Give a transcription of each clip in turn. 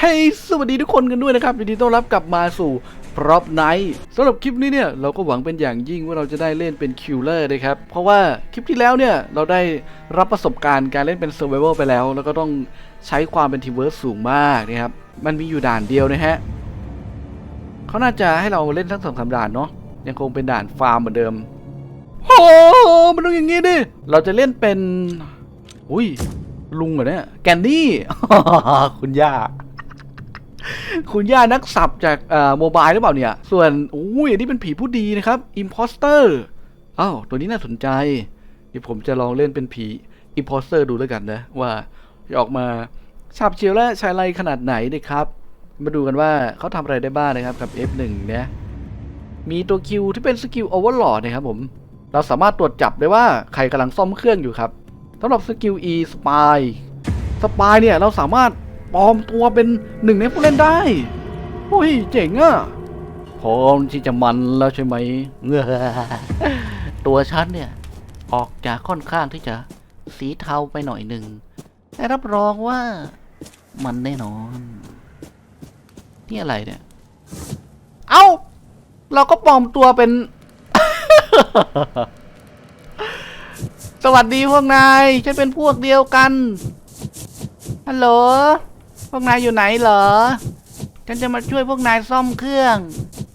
เฮ้ยสวัสดีทุกคนกันด้วยนะครับยินดีต้อนรับกลับมาสู่พร็อพไนท์สำหรับคลิปนี้เนี่ยเราก็หวังเป็นอย่างยิ่งว่าเราจะได้เล่นเป็นคิลเลอร์นะครับ เพราะว่าคลิปที่แล้วเนี่ยเราได้รับประสบการณ์การเล่นเป็นเซอร์ไวเวลไปแล้ว แล้วก็ต้องใช้ความเป็นทีเวิร์สสูงมากนะครับ มันมีอยู่ด่านเดียวนะฮะเขาน่าจะให้เราเล่นทั้งสองสามด่านเนาะยังคงเป็นด่านฟาร์มเหมือนเดิมโอ้มันต้องอย่างงี้ดิเราจะเล่นเป็น อุ้ยลุงเหรอเนี่ยแกนนี่คุณย่า คุณย่านักสับจากอ่อโมบายหรือเปล่าเนี่ย ส่วนอุ้ยอันนี้เป็นผีผู้ดีนะครับอิมพอสเตอร์อ้าวตัวนี้น่าสนใจเดี๋ยวผมจะลองเล่นเป็นผีอิมพอสเตอร์ดูแล้วกันนะ ว่าจะออกมาฉาบเฉียวและชายไลขนาดไหนนะครับ มาดูกันว่าเขาทำอะไรได้บ้างนะครับกับ F1 เนี่ยมีตัวคิวที่เป็นสกิลโอเวอร์หลอดนะครับผม เราสามารถตรวจจับได้ว่าใครกำลังซ่อมเครื่องอยู่ครับสำหรับสกิล E Spy Spy เนี่ยเราสามารถ ปลอมตัวเป็นหนึ่งในผู้เล่นได้โอ้ยเจ๋งอะพร้อมที่จะมันแล้วใช่ไหมเงือตัวฉันเนี่ย ออกจากค่อนข้างที่จะสีเทาไปหน่อยหนึ่งแต่รับรองว่ามันแน่นอน นี่อะไรเนี่ย เอ้า เราก็ปลอมตัวเป็น สวัสดีพวกนาย ฉันเป็นพวกเดียวกัน ฮัลโหล พวกนายอยู่ไหนเหรอ ฉันจะมาช่วยพวกนายซ่อมเครื่อง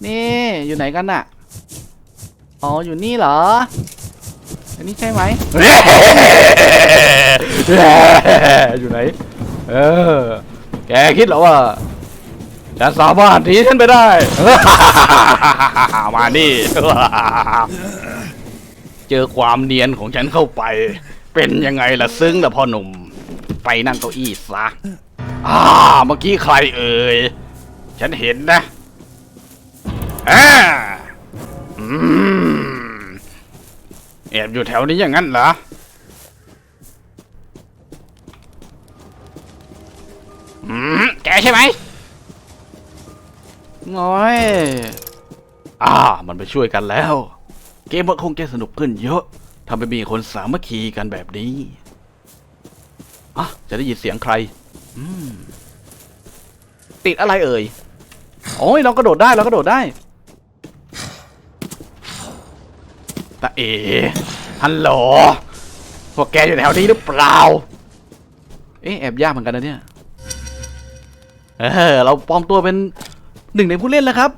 นี่อยู่ไหนกันน่ะ อ๋ออยู่นี่เหรอ อันนี้ใช่ไหม อยู่ไหน เออ แกคิดเหรอว่าฉันสามารถหนีฉันไปได้ มานี่ เจอความเนียนของฉันเข้าไป เป็นยังไงล่ะซึ้งล่ะพ่อหนุ่ม ไปนั่งเก้าอี้ซะ อ่าเมื่อกี้ใครเอ่ย ฉันเห็นนะอ่าอืมแอบอยู่แถวนี้อย่างนั้นเหรอ อืม แกใช่ไหมน้อยอ่า มันไปช่วยกันแล้ว เกมมันคงจะสนุกขึ้นเยอะถ้าไม่มีคนสามัคคีกันแบบนี้อะจะได้ยินเสียงใครอืม ติดอะไรเอ่ยโอ้ยเรากระโดดได้เรากระโดดได้ตาเอฮัลโหลพวกแกอยู่แถวนี้หรือเปล่า เอ๊ะแอบยากเหมือนกันนะเนี่ย เออเราปลอมตัวเป็นหนึ่งในผู้เล่นแล้วครับ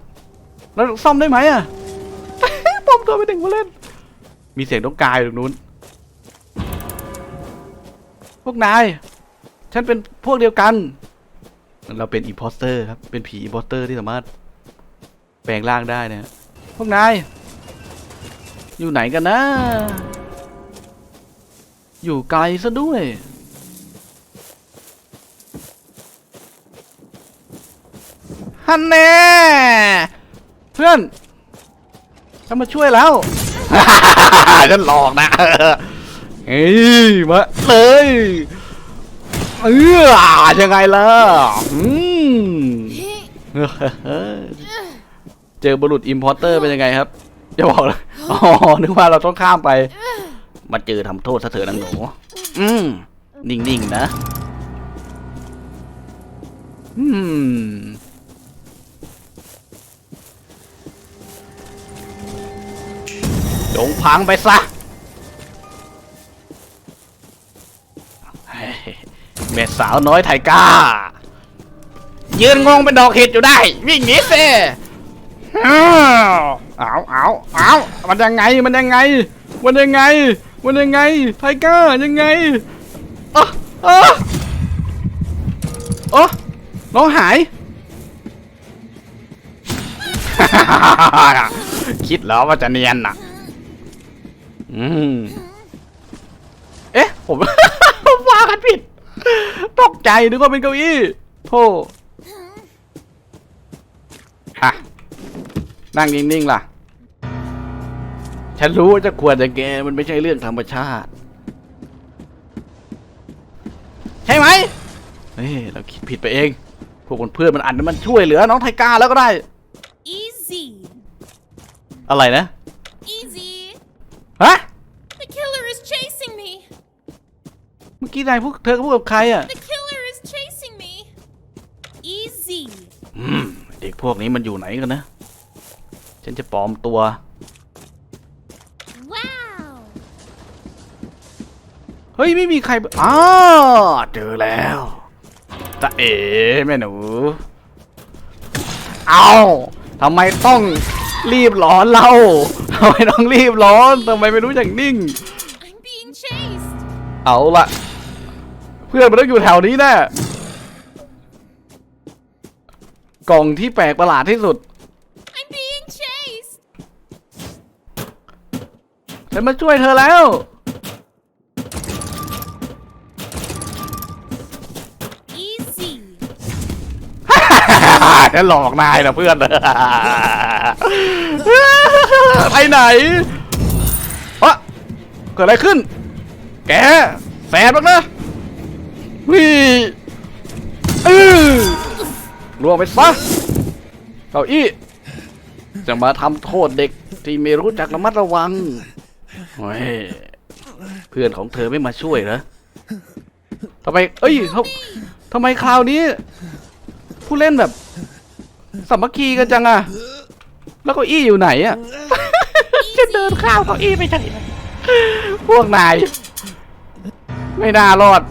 เราซ่อมได้ไหมอะปลอมตัวเป็นหนึ่งผู้เล่น มีเสียงต้องกายตรงนู้น พวกนาย ฉันเป็นพวกเดียวกัน เราเป็นอีพอสเตอร์ครับ เป็นผีอีพอสเตอร์ที่สามารถแปลงร่างได้นะพวกนาย อยู่ไหนกันนะ อยู่ไกลซะด้วย ฮันแน่เพื่อนฉันมาช่วยแล้วฉันหลอกนะ เฮ้ย มาเลย เออยังไงล่ะอืมเจอบุรุษอิมพอร์เตอร์เป็นยังไงครับจะบอกเลยอ๋อนึกว่าเราต้องข้ามไป มาเจอทำโทษซะเถอะนางหนูอืมนิ่งๆนะอืมจงพังไปซะ สาวน้อยไทก้า ยืนงงเป็นดอกเห็ดอยู่ได้ วิ่งหนีเซอ้าวเอาเอาเอามันยังไงมันยังไง มันยังไง มันยังไง ไทก้ายังไงอ๋ออ๋ออ๋อน้องหาย คิดเหรอว่าจะเนียนน่ะ อืม เอ๊ะ ผมผมว่ากันผิด ตกใจนึกว่าเป็นเก้าอี้โธ่ฮะนั่งนิ่งๆล่ะ ฉันรู้ว่าจะควรจะแกมันไม่ใช่เรื่องธรรมชาติ ใช่ไหมเฮ้ยเราคิดผิดไปเอง พวกเพื่อนๆมันอันมันช่วยเหลือน้องไทก้าแล้วก็ได้ Easy. อะไรนะ Easy. ฮะ กี้นายพวกเธอพูดกับใครอะ The killer is chasing me. easy. อืมเด็กพวกนี้มันอยู่ไหนกันนะ ฉันจะปลอมตัว Wow. เฮ้ยไม่มีใครอ้าเจอแล้วตาเอ๋แม่หนู เอาทำไมต้องรีบร้อนเราทำไมต้องรีบร้อนทำไมไม่รู้อย่างนิ่ง I'm being chased. เอาละเพื่อนมันต้องอยู่แถวนี้แน่กล่องที่แปลกประหลาดที่สุด I'm being chased. ฉันมาช่วยเธอแล้ว Easy. ฉันหลอกนายนะเพื่อน ไปไหนวะเกิดอะไรขึ้น แกแสบมากนะ วิเออล่วงไปซะเก้าอี้จะมาทำโทษเด็กที่ไม่รู้จักระมัดระวังเฮ้ยเพื่อนของเธอไม่มาช่วยเหรอทำไม เอ้ยเขาทำไมคราวนี้ ผู้เล่นแบบสามัคคีกันจังอะแล้วก้าอี้อยู่ไหนอะจะเดินข้าวเก้าอี้ไปไหนพวกนาย ไม่น่ารอด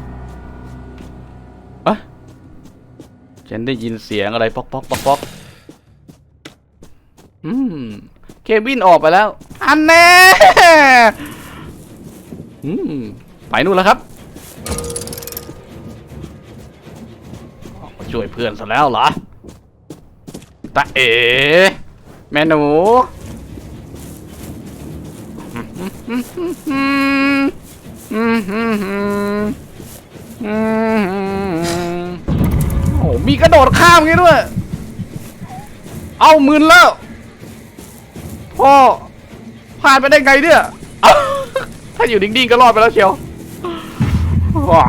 ฉันได้ยินเสียงอะไรป๊อกป๊อกป๊อกป๊อกอืม เควินออกไปแล้ว อันแน่อืม ไปนู่นแล้วครับ ออกมาช่วยเพื่อนซะแล้วเหรอ ตาเอ๋แม่หนูโอ้มี มีกระโดดข้ามงี้ด้วย เอามืนแล้วพ่อผ่านไปได้ไงเนี่ยเอ้าถ้าอยู่นิ่งๆก็รอดไปแล้วเชียวว้า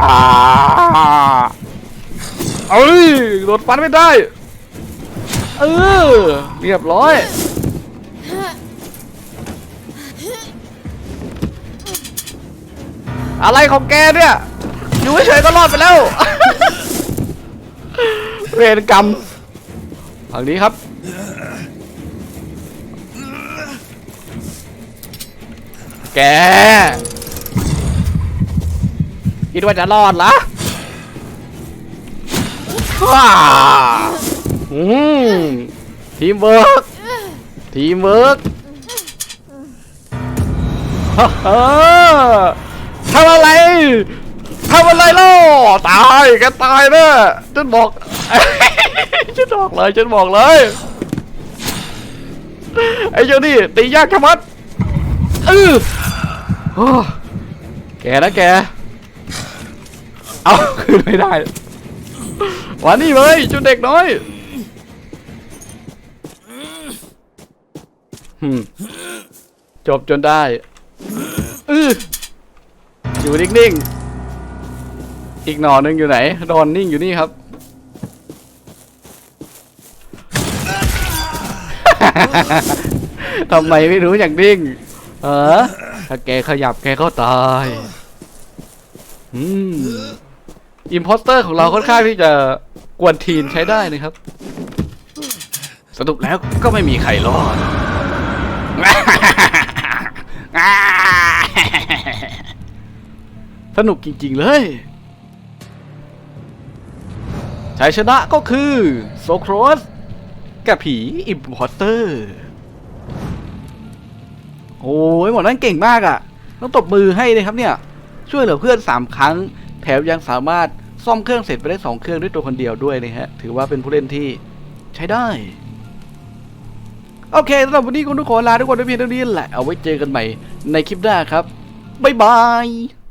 เอ้ยโดดฟันไม่ได้ เออเรียบร้อย อะไรของแกเนี่ย อยู่เฉยก็รอดไปแล้ว เวรกรรมทางนี้ครับ แก คิดว่าจะรอดเหรอว้าอืมทีมเวิร์กทีมเวิร์กฮ่าทำอะไรทำอะไรล่ะตายแกตายนะฉันบอก ฉันบอกเลยฉันบอกเลยไอ้เจ้านี่ตียากขมัดเออแกนะแก เอาคืนไม่ได้วันนี้เลยจุดเด็กน้อยจบจนได้อออยู่นิ่งๆ อีกหน่อหนึงอยู่ไหน ดอนนิ่งอยู่นี่ครับ ทำไมไม่รู้อย่างนิ่ง เออ ถ้าแกขยับแกก็ตาย อืมอิมโพสเตอร์ของเราค่อนข้างที่จะกวนทีนใช้ได้นะครับ สรุปแล้วก็ไม่มีใครรอดสนุกจริงๆเลยชัยชนะก็คือ โซโครส กับผีอิมพอร์เตอร์ โอ้ยหมอนั้นเก่งมากอะ่ะ ต้องตบมือให้เลยครับเนี่ย ช่วยเหลือเพื่อน 3 ครั้ง แถมยังสามารถซ่อมเครื่องเสร็จไปได้ 2 เครื่องด้วยตัวคนเดียวด้วยนะฮะ ถือว่าเป็นผู้เล่นที่ใช้ได้ โอเคสำหรับวันนี้คุณทุกคนลาทุกคนไปเพียงเท่านี้แหละ เอาไว้เจอกันใหม่ในคลิปหน้าครับ บ๊ายบาย